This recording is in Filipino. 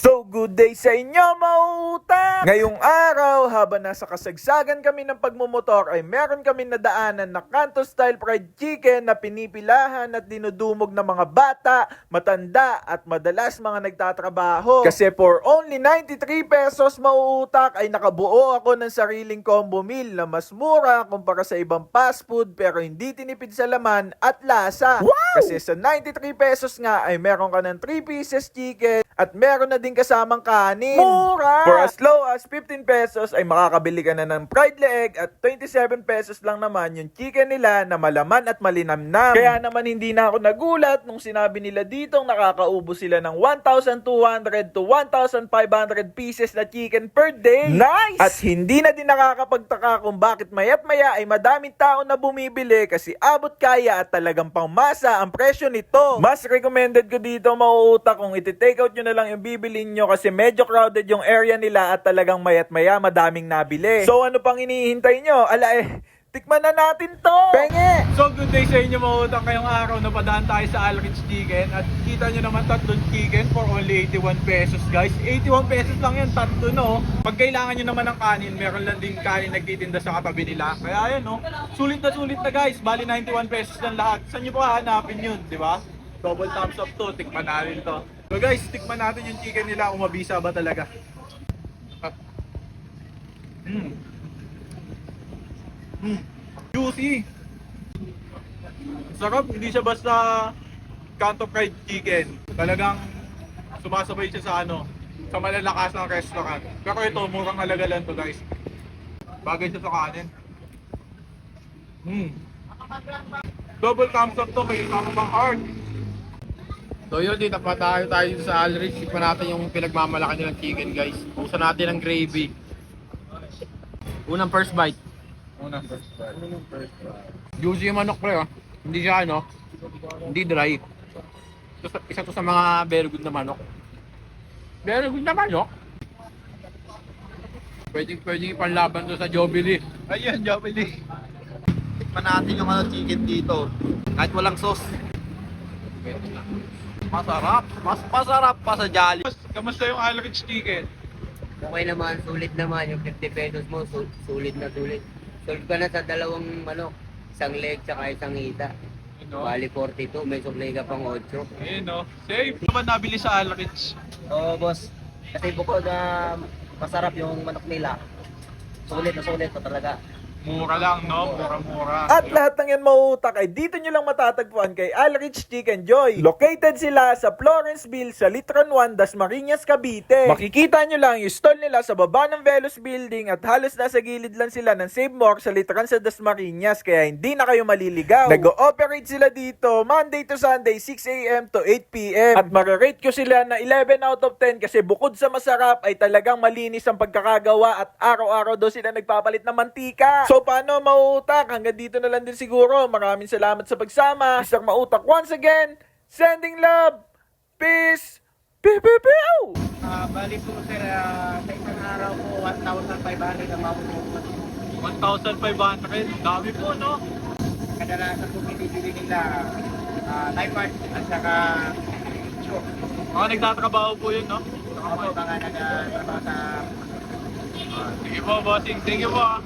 So good day sa inyo, mauta! Ngayong araw, habang nasa kasagsagan kami ng pagmumotor ay meron kami nadaanan na kanto style fried chicken na pinipilahan at dinudumog ng mga bata, matanda at madalas mga nagtatrabaho. Kasi for only 93 pesos mauutak ay nakabuo ako ng sariling combo meal na mas mura kumpara sa ibang fast food pero hindi tinipid sa laman at lasa. Kasi sa 93 pesos nga ay meron ka ng 3 pieces chicken at meron na din kasamang kanin. Mura! For as low as 15 pesos ay makakabili ka na ng fried leg at 27 pesos lang naman yung chicken nila na malaman at malinamnam. Kaya naman hindi na ako nagulat nung sinabi nila ditong nakakaubo sila ng 1,200 to 1,500 pieces na chicken per day. Nice! At hindi na din nakakapagtaka kung bakit mayat maya ay madaming tao na bumibili kasi abot kaya at talagang pangmasa ang presyo nito. Mas recommended ko dito mauuta kung iti-take out nyo na lang yung bibilin nyo kasi medyo crowded yung area nila at talagang mayat maya madaming nabili. So ano pang hinihintay nyo? Ala eh, tikman na natin to! Penge! So good day sa inyo mga utang. Ngayong araw napadaan tayo sa Alrich Chicken. At kita nyo naman tatlong chicken for only 81 pesos guys. 81 pesos lang yan tatlo no? Pag kailangan nyo naman ng kanin meron lang din kanin nagtitinda sa katabi nila. Kaya ayan no? Sulit na sulit na guys. Bali 91 pesos lang lahat. Saan nyo pa hanapin yun di ba? Double thumbs up to. Tikman natin to so guys tikman natin yung chicken nila kung mabisa ba talaga Mm. Mm. Juicy. Sarap, hindi siya basta kanto fried chicken. Talagang sumasabay siya sa ano, sa malalakas ng restaurant. Pero ito, murang halaga lang to guys. Bagay siya sa kanin. Hmm. Double thumbs up to, may isama pang heart. So yun, dito pa tayo tayo sa Alrich. Tikman natin yung pinagmamalaki nilang chicken guys. Pusa natin ng gravy. Unang first bite. Una first try. Juicy yung manok pre oh. Hindi siya ano, hindi dry. Isa to sa mga very good na manok. Very good na manok. Pwede pwede ipanlaban to sa Jollibee. Ayan, Jollibee. Tikman natin yung ano, chicken dito. Kahit walang sauce. Masarap. Mas masarap pa sa Jolly. Kamusta yung Alrich Chicken? Okay naman, sulit naman. Yung 50 pesos mo, su- sulit na sulit. Solve ka na sa dalawang manok. Isang leg, tsaka isang hita. You know? Bali 42, may suklay ka pang 8. Ayun no. Safe. Ano ba nabili sa Alrich? Oo, boss. Kasi bukod na masarap yung manok nila. Sulit na sulit na talaga. Mura lang, no? Mura-mura. At lahat ng yan mauutak ay dito nyo lang matatagpuan kay Alrich Chicken Joy. Located sila sa Florenceville sa Litron 1, Dasmariñas, Cavite. Makikita nyo lang yung stall nila sa baba ng Velos Building at halos nasa gilid lang sila ng Save More sa Litron sa Dasmariñas kaya hindi na kayo maliligaw. Nag-ooperate sila dito Monday to Sunday 6am to 8pm. At marirate ko sila na 11 out of 10 kasi bukod sa masarap ay talagang malinis ang pagkakagawa at araw-araw daw sila nagpapalit ng mantika. So paano mauutak? Hanggang dito na lang din siguro. Maraming salamat sa pagsama. Mr. Mautak once again, sending love, peace, pew pew pew! Ah, bali po sir, ah, sa isang araw po 1,500 ang makukuha. 1,500. Dami po, no? Kadalasan po binibili nila uh, life art at saka show. Mga nagtatrabaho po yun, no? Ako po mga nag-trabaho sa Sige po, bossing. Sige po. ah.